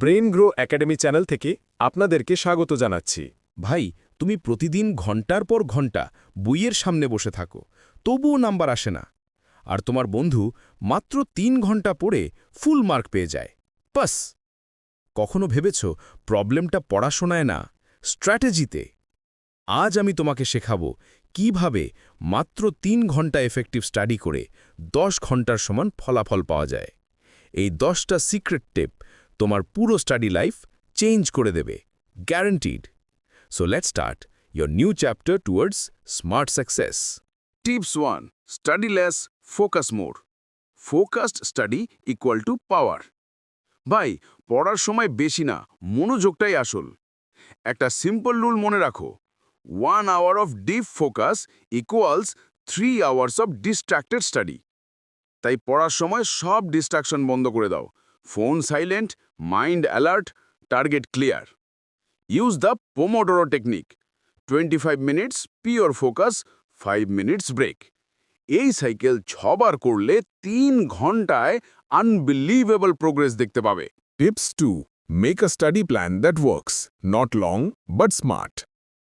Brain grow academy channel থেকে আপনাদেরকে স্বাগত জানাচ্ছি। ভাই, তুমি প্রতিদিন ঘণ্টার পর ঘণ্টা বইয়ের সামনে বসে থাকো, তবুও নাম্বার আসে না। আর তোমার বন্ধু মাত্র তিন ঘণ্টা পড়ে ফুল মার্ক পেয়ে যায়। পাস কখনো ভেবেছ প্রবলেমটা পড়াশোনায় না, স্ট্র্যাটেজিতে? আজ আমি তোমাকে শেখাবো কীভাবে মাত্র তিন ঘণ্টা এফেক্টিভ স্টাডি করে দশ ঘণ্টার সমান ফলাফল পাওয়া যায়। এই দশটা সিক্রেট টেপ তোমার পুরো স্টাডি লাইফ চেঞ্জ করে দেবে guaranteed so let's start your new chapter towards smart success. Tips 1. Study less, focus more. Focused study equal to power. ভাই পড়ার সময় বেশি না মনোযোগটাই আসল একটা সিম্পল রুল মনে রাখো one hour of deep focus equals three hours of distracted study তাই পড়ার সময় সব ডিস্ট্রাকশন বন্ধ করে দাও phone silent mind alert target clear use the pomodoro technique twenty five minutes pure focus five minutes break এই সাইকেল ছবার করলে তিন ঘন্টায় আনবিলিভেবল প্রোগ্রেস দেখতে পাবে। Tips to make a study plan that works not long but smart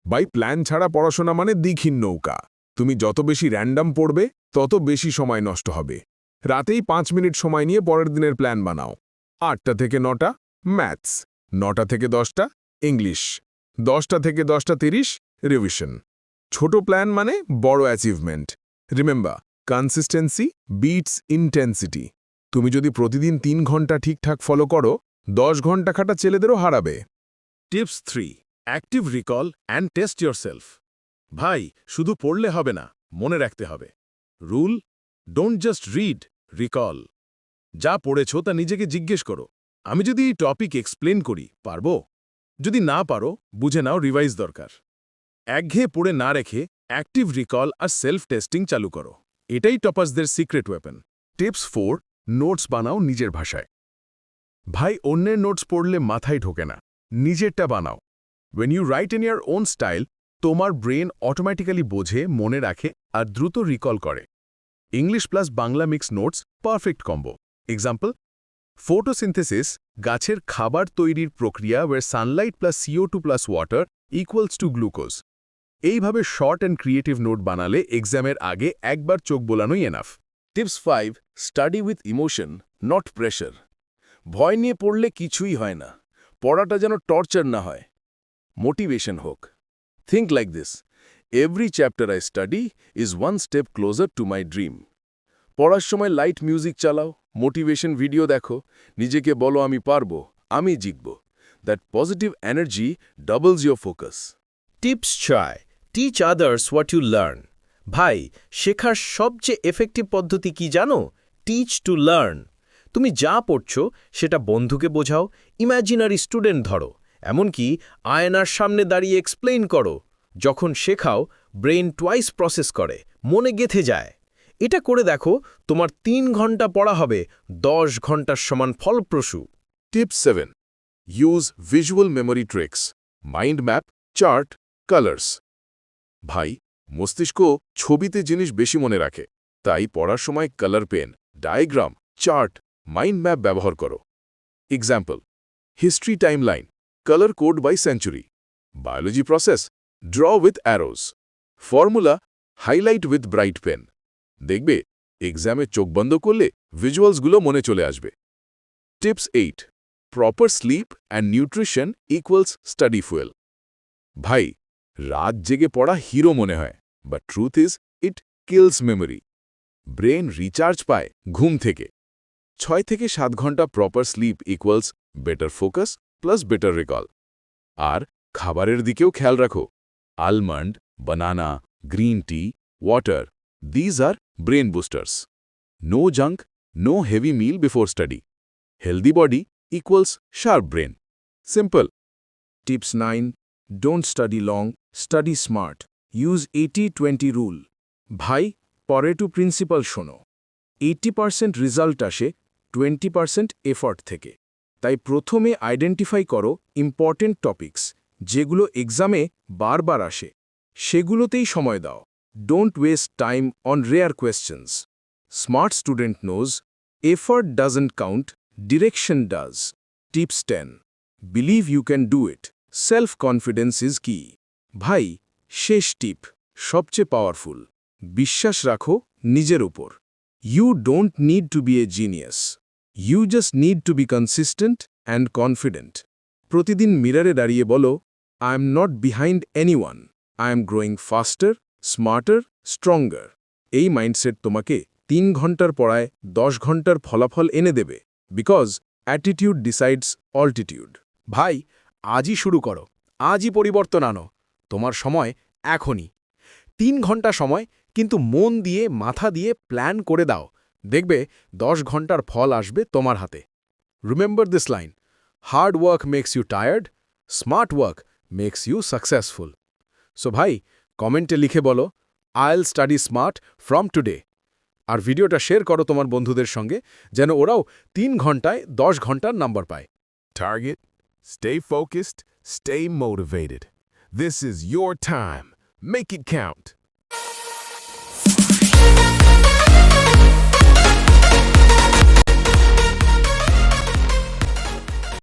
by plan ছাড়া পড়াশোনা মানে দীঘিন নৌকা। তুমি যত বেশি র্যান্ডাম পড়বে, তত বেশি সময় নষ্ট হবে। রাতেই পাঁচ মিনিট সময় নিয়ে পরের দিনের প্ল্যান বানাও। আটটা থেকে নটা, ম্যাথস। নটা থেকে দশটা, ইংলিশ। দশটা থেকে দশটা তিরিশ, রিভিশন। ছোট প্ল্যান মানে বড় achievement. Remember consistency beats intensity তুমি যদি প্রতিদিন তিন ঘণ্টা ঠিকঠাক ফলো করো, দশ ঘণ্টা খাটা ছেলেদেরও হারাবে। Tips three active recall and test self ভাই, শুধু পড়লে হবে না, মনে রাখতে হবে। Rule don't just read recall যা পড়েছ তা নিজেকে জিজ্ঞেস করো। আমি যদি এই টপিক এক্সপ্লেন করি, পারব? যদি না পারো, বুঝে নাও রিভাইজ দরকার। একঘেয়ে পড়ে না রেখে অ্যাক্টিভ রিকল আর সেলফ টেস্টিং চালু করো। এটাই টপাসদের secret weapon tips four notes বানাও নিজের ভাষায়। ভাই, অন্যের নোটস পড়লে মাথায় ঢোকে না। নিজেরটা বানাও। When you write in your own style তোমার ব্রেন অটোমেটিক্যালি বোঝে, মনে রাখে আর দ্রুত রিকল করে। English plus Bangla mix notes perfect combo example photosynthesis গাছের খাবার তৈরির প্রক্রিয়া war sunlight plus CO two plus water equals two glucose এইভাবে শর্ট অ্যান্ড ক্রিয়েটিভ নোট বানালে এক্সামের আগে একবার চোখ বোলানোই enough tips five study with emotion not pressure ভয় নিয়ে পড়লে কিছুই হয় না, পড়াটা যেন টর্চার না হয়। মোটিভেশন হোক। Think like this every chapter I study is one step closer to my dream পড়ার সময় লাইট মিউজিক চালাও। মোটিভেশন ভিডিও দেখো, নিজেকে বলো আমি পারব, আমি জিতব। That positive energy doubles your focus tips ছয় teach others what you learn ভাই, শেখার সবচেয়ে এফেক্টিভ পদ্ধতি কি জানো? টিচ টু লার্ন তুমি যা পড়ছো, সেটা বন্ধুকে বোঝাও ইম্যাজিনারি স্টুডেন্ট ধরো। এমনকি আয়নার সামনে দাঁড়িয়ে এক্সপ্লেইন করো। যখন শেখাও ব্রেন টুয়াইস প্রসেস করে, মনে গেথে যায়। এটা করে দেখো তোমার তিন ঘণ্টা পড়া হবে, দশ ঘণ্টার সমান ফলপ্রসূ। Tips seven use visual memory tricks mind map chart colours ভাই, মস্তিষ্ক ছবিতে জিনিস বেশি মনে রাখে, তাই পড়ার সময় colour pen diagram chart mind map ব্যবহার করো। Example history timeline colour code by century biology process draw with arrows formula highlight with bright pen দেখবে এক্সামে চোখ বন্ধ করলে ভিজুয়ালসগুলো মনে চলে আসবে। Tips eight proper sleep and nutrition equals study fuel ভাই, রাত জেগে পড়া হিরো মনে হয় but truth is it kills memory brain recharge পায় ঘুম থেকে। ছয় থেকে সাত ঘণ্টা proper sleep equals better focus plus better recall আর খাবারের দিকেও খেয়াল রাখো almond banana green tea water these are brain boosters no junk no heavy meal before study healthy body equals sharp brain simple tips nine don't study long study smart use eighty twenty rule ভাই Pareto principle শোনো। Eighty percent result আসে twenty percent effort থেকে। তাই প্রথমে identify করো important topics যেগুলো এক্সামে বারবার আসে। সেগুলোতেই সময় দাও। Don't waste time on rare questions smart student knows effort doesn't count direction does tips ten believe you can do it self confidence is key ভাই শেষ টিপ সবচেয়ে পাওয়ারফুল বিশ্বাস রাখো নিজের উপর you don't need to be a genius you just need to be consistent and confident প্রতিদিন মিরারে দাঁড়িয়ে বলো I am not behind anyone I am growing faster smarter stronger এই মাইন্ডসেট তোমাকে তিন ঘণ্টার পড়ায় দশ ঘণ্টার ফলাফল এনে দেবে বিকজ অ্যাটিটিউড ডিসাইডস অল্টিটিউড ভাই, আজই শুরু করো, আজই পরিবর্তন আনো, তোমার সময় এখনই। তিন ঘণ্টা সময়, কিন্তু মন দিয়ে, মাথা দিয়ে প্ল্যান করে দাও, দেখবে দশ ঘণ্টার ফল আসবে তোমার হাতে। Remember this line hard work makes you tired smart work makes you successful so ভাই কমেন্টে লিখে বলো I'll study smart from today আর ভিডিওটা শেয়ার করো তোমার বন্ধুদের সঙ্গে, যেন ওরাও তিন ঘন্টায় দশ ঘণ্টার নাম্বার পায়। Target stay focused stay motivated this is your time make it count.